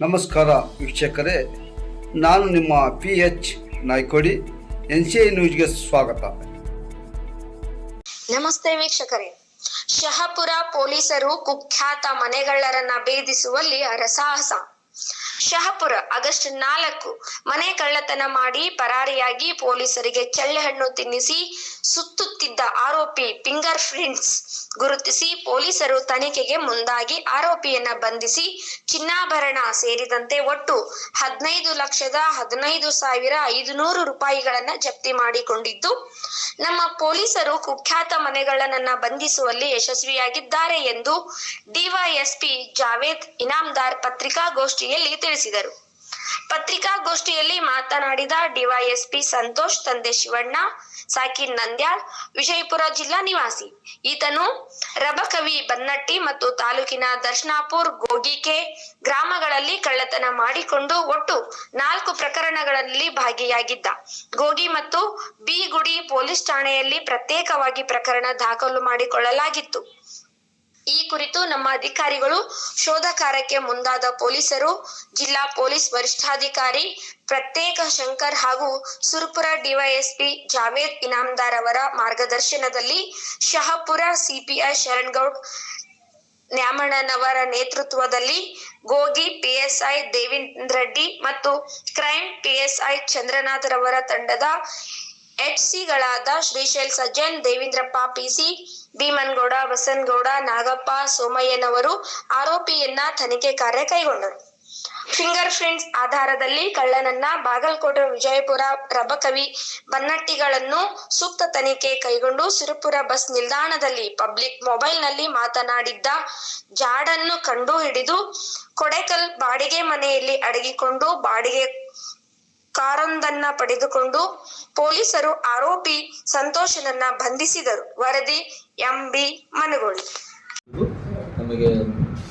ನಮಸ್ಕಾರ ವೀಕ್ಷಕರೇ, ನಾನು ನಿಮ್ಮ P H Naikodi N C I ನ್ಯೂಸ್ಗೆ ಸ್ವಾಗತ. ನಮಸ್ತೆ ವೀಕ್ಷಕರೇ. ಶಹಪುರ ಪೊಲೀಸರು ಕುಖ್ಯಾತ ಮನೆಗಳ್ಳರನ್ನ ಭೇದಿಸುವಲ್ಲಿ ಹರಸಾಹಸ ಶಹಪುರ ಆಗಸ್ಟ್ ನಾಲ್ಕು ಮನೆ ಕಳ್ಳತನ ಮಾಡಿ ಪರಾರಿಯಾಗಿ ಪೊಲೀಸರಿಗೆ ಚಳ್ಳೆಹಣ್ಣು ತಿನ್ನಿಸಿ ಸುತ್ತುತ್ತಿದ್ದ ಆರೋಪಿ ಫಿಂಗರ್ ಪ್ರಿಂಟ್ಸ್ ಗುರುತಿಸಿ ಪೊಲೀಸರು ತನಿಖೆಗೆ ಮುಂದಾಗಿ ಆರೋಪಿಯನ್ನ ಬಂಧಿಸಿ ಚಿನ್ನಾಭರಣ ಸೇರಿದಂತೆ ಒಟ್ಟು ಹದಿನೈದು ಲಕ್ಷದ ಹದಿನೈದು ಸಾವಿರ ಐದುನೂರು ರೂಪಾಯಿಗಳನ್ನ ಜಪ್ತಿ ಮಾಡಿಕೊಂಡಿದ್ದು, ನಮ್ಮ ಪೊಲೀಸರು ಕುಖ್ಯಾತ ಮನೆಗಳನ್ನ ಬಂಧಿಸುವಲ್ಲಿ ಯಶಸ್ವಿಯಾಗಿದ್ದಾರೆ ಎಂದು ಡಿವೈಎಸ್ಪಿ ಜಾವೇದ್ ಇನಾಮ್ದಾರ್ ಪತ್ರಿಕಾಗೋಷ್ಠಿಯಲ್ಲಿ ತಿಳಿಸಿದರು. ಪತ್ರಿಕಾಗೋಷ್ಠಿಯಲ್ಲಿ ಮಾತನಾಡಿದ ಡಿವೈಎಸ್ಪಿ ಸಂತೋಷ್, ತಂದೆ ಶಿವಣ್ಣ, ಸಾಕಿನ್ ನಂದ್ಯಾಳ್, ವಿಜಯಪುರ ಜಿಲ್ಲಾ ನಿವಾಸಿ. ಈತನು ರಬಕವಿ ಬನ್ನಟ್ಟಿ ಮತ್ತು ತಾಲೂಕಿನ ದರ್ಶನಾಪುರ್, ಗೋಗಿಕೆ ಗ್ರಾಮಗಳಲ್ಲಿ ಕಳ್ಳತನ ಮಾಡಿಕೊಂಡು ಒಟ್ಟು ನಾಲ್ಕು ಪ್ರಕರಣಗಳಲ್ಲಿ ಭಾಗಿಯಾಗಿದ್ದ. ಗೋಗಿ ಮತ್ತು ಬಿಗುಡಿ ಪೊಲೀಸ್ ಠಾಣೆಯಲ್ಲಿ ಪ್ರತ್ಯೇಕವಾಗಿ ಪ್ರಕರಣ ದಾಖಲು ಮಾಡಿಕೊಳ್ಳಲಾಗಿತ್ತು. ಈ ಕುರಿತು ನಮ್ಮ ಅಧಿಕಾರಿಗಳು ಶೋಧ ಕಾರ್ಯಕ್ಕೆ ಮುಂದಾದ ಪೊಲೀಸರು, ಜಿಲ್ಲಾ ಪೊಲೀಸ್ ವರಿಷ್ಠಾಧಿಕಾರಿ ಪ್ರತ್ಯೇಕ ಶಂಕರ್ ಹಾಗೂ ಸುರಪುರ ಡಿವೈಎಸ್ಪಿ ಜಾವೇದ್ ಇನಾಮದಾರ್ ಅವರ ಮಾರ್ಗದರ್ಶನದಲ್ಲಿ ಶಹಪುರ ಸಿಪಿಐ ಶರಣ್ಗೌಡ್ ನ್ಯಾಮಣ್ಣನವರ ನೇತೃತ್ವದಲ್ಲಿ ಗೋಗಿ ಪಿಎಸ್ಐ ದೇವೇಂದ್ರ ರೆಡ್ಡಿ ಮತ್ತು ಕ್ರೈಮ್ ಪಿಎಸ್ಐ ಚಂದ್ರನಾಥ್ ರವರ ತಂಡದ ಎಚ್ಸಿಗಳಾದ ಶ್ರೀಶೈಲ್ ಸಜ್ಜನ್, ದೇವೇಂದ್ರಪ್ಪ ಪಿಸಿ, ಭೀಮನ್ಗೌಡ, ಬಸನ್ಗೌಡ, ನಾಗಪ್ಪ ಸೋಮಯ್ಯನವರು ಆರೋಪಿಯನ್ನ ತನಿಖೆ ಕಾರ್ಯ ಕೈಗೊಂಡರು. ಫಿಂಗರ್ ಪ್ರಿಂಟ್ಸ್ ಆಧಾರದಲ್ಲಿ ಕಳ್ಳನನ್ನ ಬಾಗಲಕೋಟೆ ವಿಜಯಪುರ ರಬಕವಿ ಬನ್ನಟ್ಟಿಗಳನ್ನು ಸೂಕ್ತ ತನಿಖೆ ಕೈಗೊಂಡು ಸಿರುಪುರ ಬಸ್ ನಿಲ್ದಾಣದಲ್ಲಿ ಪಬ್ಲಿಕ್ ಮೊಬೈಲ್ನಲ್ಲಿ ಮಾತನಾಡಿದ್ದ ಜಾಡನ್ನು ಕಂಡು ಹಿಡಿದು ಕೊಡೆಕಲ್ ಬಾಡಿಗೆ ಮನೆಯಲ್ಲಿ ಅಡಗಿಕೊಂಡು ಬಾಡಿಗೆ ಕಾರೊಂದನ್ನ ಪಡೆದುಕೊಂಡು ಪೊಲೀಸರು ಆರೋಪಿ ಸಂತೋಷನನ್ನ ಬಂಧಿಸಿದರು. ವರದಿ ಎಂಬಿ ಮನಗೋಳಿ. ನಮಗೆ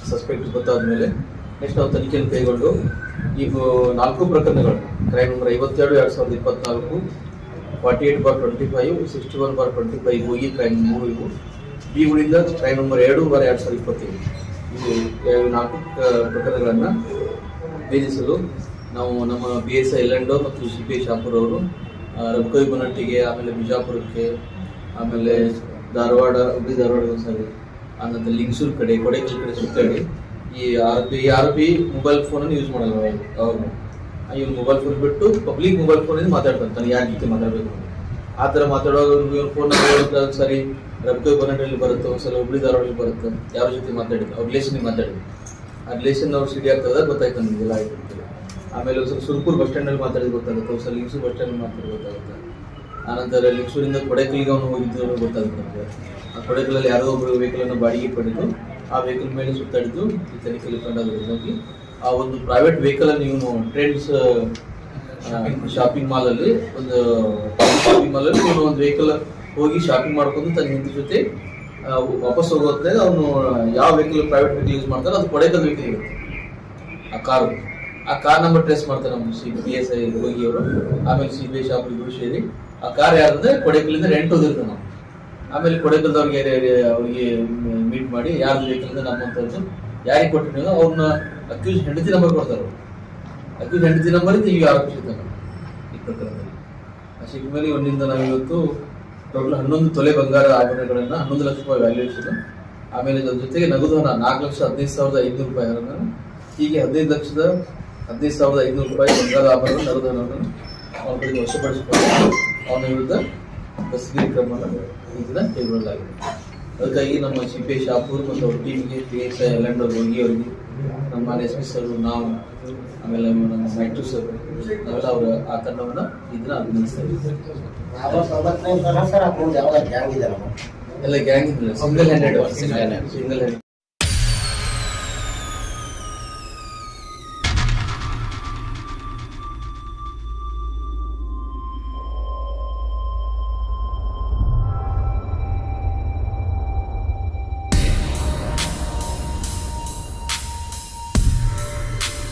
ಸಸ್ಪೆಕ್ಟ್ ಗೊತ್ತಾದ ಮೇಲೆ ನೆಕ್ಸ್ಟ್ ನಾವು ತನಿಖೆಯನ್ನು ಕೈಗೊಂಡು ಈ ನಾಲ್ಕು ಪ್ರಕರಣಗಳು ಕ್ರೈಮ್ ನಂಬರ್ ಐವತ್ತೆರಡು, ಎರಡು ಸಾವಿರದ ಇಪ್ಪತ್ನಾಲ್ಕು forty eight bar twenty five sixty one bar twenty five ಹೋಗಿ ಕ್ರೈಮ್ ಮೂರು ಇವು. ಇವುಗಳಿಂದ ಕ್ರೈಮ್ ನಂಬರ್ ಎರಡು ಬಾರ್ ಎರಡು ಸಾವಿರದ ಇಪ್ಪತ್ತೈದು ಈ ಎರಡು ನಾಲ್ಕು ಪ್ರಕರಣಗಳನ್ನು ಭೇದಿಸಲು ನಾವು ನಮ್ಮ ಬಿ ಎಸ್ ಐ ಎಲ್ಲಂಡೋ ಮತ್ತು ಸಿ ಪಿ ಶಾಪುರ್ ಅವರು ರಬಕವಿ ಬನಟ್ಟಿಗೆ ಆಮೇಲೆ ಬಿಜಾಪುರಕ್ಕೆ, ಆಮೇಲೆ ಧಾರವಾಡ, ಹುಬ್ಳಿ ಧಾರವಾಡ ಸಾರಿ ಆನಂತರ ಲಿಂಗ್ಸೂರ್ ಕಡೆ ಕೊಡೇಕಲ್ ಕಡೆ ಸುತ್ತಾಡಿ ಈ ಆರ್ ಪಿ, ಈ ಬಿ ಮೊಬೈಲ್ ಫೋನನ್ನು ಯೂಸ್ ಮಾಡಲ್ಲ ಅವ್ರು. ಇವ್ರು ಮೊಬೈಲ್ ಫೋನ್ ಬಿಟ್ಟು ಪಬ್ಲಿಕ್ ಮೊಬೈಲ್ ಫೋನಿಂದ ಮಾತಾಡ್ತಾನೆ ಯಾರ ಜೊತೆ ಮಾತಾಡಬೇಕು ಆ ಥರ ಮಾತಾಡೋರು ಫೋನ್ ಸರಿ ರಬಕವಿ ಬನಟ್ಟಲ್ಲಿ ಬರುತ್ತೆ, ಒಂದ್ಸಲ ಹುಬ್ಳಿ ಧಾರವಾಡಲ್ಲಿ ಬರುತ್ತೆ, ಯಾರ ಜೊತೆ ಮಾತಾಡಿದ್ರು ಅವ್ರ ರಿಲೇಷನ್ಗೆ ಮಾತಾಡಿದ್ರು. ಆ ರಿಲೇಷನ್ ಅವ್ರು ಸಿಡಿ ಆಗ್ತದ ಗೊತ್ತಾಯ್ತು ನಮಗೆಲ್ಲ ಆಯ್ತು. ಆಮೇಲೆ ಸ್ವಲ್ಪ ಸುರ್ಪುರ್ ಬಸ್ ಸ್ಟ್ಯಾಂಡಲ್ಲಿ ಮಾತಾಡಿದ್ ಗೊತ್ತಾಗುತ್ತೆ ಒಂದ್ಸಲ ಲಿಂಗ್ಸೂರು ಬಸ್ ಸ್ಟ್ಯಾಂಡ್ ಮಾತಾಡಿದ್ ಗೊತ್ತಾಗುತ್ತೆ. ಆನಂತರ ಲಿಂಗ್ಸೂರಿಂದ ಕೊಡೆಕಲ್ಗೆ ಅವನು ಹೋಗಿದ್ದು ಗೊತ್ತಾಗುತ್ತೆ ನಮಗೆ. ಆ ಕೊಡೆಕಲಲ್ಲಿ ಯಾರೋ ಒಬ್ಬರು ವೆಹಿಕಲ್ ಅನ್ನು ಬಾಡಿಗೆ ಪಡೆದು ಆ ವೆಹಿಕಲ್ ಮೇಲೆ ಸುತ್ತಾಡಿದ್ದು ಈ ತನಿಖೆ ಕಂಡಾಗಿ ಆ ಒಂದು ಪ್ರೈವೇಟ್ ವೆಹಿಕಲ್ ಅನ್ನು ಇವನು ಟ್ರೆಂಡ್ಸ್ ಶಾಪಿಂಗ್ ಮಾಲ್ ಅಲ್ಲಿ ಒಂದು ಶಾಪಿಂಗ್ ಮಾಲ್ ಅಲ್ಲಿ ಇವನು ಒಂದು ವೆಹಿಕಲ್ ಹೋಗಿ ಶಾಪಿಂಗ್ ಮಾಡ್ಕೊಂಡು ತನ್ನ ಹೆಂಡತಿ ಜೊತೆ ವಾಪಸ್ ಹೋಗೋದ್ರಲ್ಲಿ ಅವನು ಯಾವ ವೆಹಿಕಲ್ ಪ್ರೈವೇಟ್ ವೆಹಿಕಲ್ ಯೂಸ್ ಮಾಡ್ತಾರೋ ಅದು ಕೊಡೆಕಲ್ ವೆಹಿಕಲ್ ಇರುತ್ತೆ. ಆ ಕಾರು. ಆ ಕಾರ್ ನಂಬರ್ ಟ್ರೇಸ್ ಮಾಡ್ತಾರೆ ನಮ್ಮ ಸಿ ಬಿ ಎಸ್ ಐ ಹೋಗಿ ಅವರು ಆಮೇಲೆ ಸಿ ಬಿ ಐ ಶಾಪ್ ಇಬ್ಬರು ಸೇರಿ ಆ ಕಾರ್ ಯಾರಂದ್ರೆ ಕೊಡೆಕಲ್ಲಿಂದ ರೆಂಟ್ ಹೋದಿರ್ತೀವಿ ನಾವು. ಆಮೇಲೆ ಕೊಡೆಕಲ್ದವ್ರಿಗೆ ಅವ್ರಿಗೆ ಮೀಟ್ ಮಾಡಿ ಯಾರ್ದು ವೆಹಿಕಲ್ ನಮ್ಮಂಥದ್ದು ಯಾರಿಗೆ ಕೊಟ್ಟಿನ ಅವ್ರನ್ನ ಅಕ್ಯೂಸ್ ಹೆಂಡತಿ ನಂಬರ್ ಕೊಡ್ತಾರೆ ಅಕ್ಯೂಸ್ ಹೆಂಡತಿ ನಂಬರ್ ಈಗ ಯಾರು ಈ ಪ್ರಕರಣದಲ್ಲಿ. ಆ ಸಿಕ್ಕ ಮೇಲೆ ಒಂದಿಂದ ನಾವು ಇವತ್ತು ಟೋಟಲ್ ಹನ್ನೊಂದು ತೊಲೆ ಬಂಗಾರ ಆಭರಣಗಳನ್ನ ಹನ್ನೊಂದು ಲಕ್ಷ ರೂಪಾಯಿ ವ್ಯಾಲ್ಯೂಷನ್ ಆಮೇಲೆ ಅದ್ರ ಜೊತೆಗೆ ನಗದು ಹಣ ನಾಲ್ಕು ಲಕ್ಷ ಹದಿನೈದು ಸಾವಿರದ ಐನೂರು ರೂಪಾಯಿ ಹೀಗೆ ಹದಿನೈದು ಲಕ್ಷದ ಹದಿನೈದು ಸಾವಿರದ ಐನೂರು ರೂಪಾಯಿ ಬಂಗಾರ ಆಭರಣ ನಗದು ಹಣವನ್ನು ಅವನ ಕಡೆಗೆ ವಶಪಡಿಸಿಕೊಂಡು ಅವನ ವಿರುದ್ಧ ಬಸ್ಗಿರಿ ಕ್ರಮವನ್ನು ಈ ದಿನ ಕೈಗೊಳ್ಳಲಾಗಿದೆ ಅದಕ್ಕಾಗಿ ನಮ್ಮ ಸಿ ಪಿ ಐ ಶಾಪೂರ್ ಮತ್ತು ಅವ್ರ ಟೀಮ್ಗೆ ಪಿ ಎಸ್ ಐ ಎಲ್ಲಂಡ್ ಹೋಗಿ ಅವರಿಗೆ ನಮ್ಮ ಎಸ್ ಪಿ ಸರ್ ನಾವು ಆಮೇಲೆ ನಮ್ಮ ಮೈಟ್ರು ಸರ್ ಅವೆಲ್ಲ ಅವರ ಆ ತಂಡವನ್ನು ಈ ದಿನ ಅಭಿನಂದಿಸ್ತಾ ಇದ್ದೀವಿ ಎಲ್ಲ ಗ್ಯಾಂಗ್ ಇದೆ ಎಲ್ಲ gang single handed single hand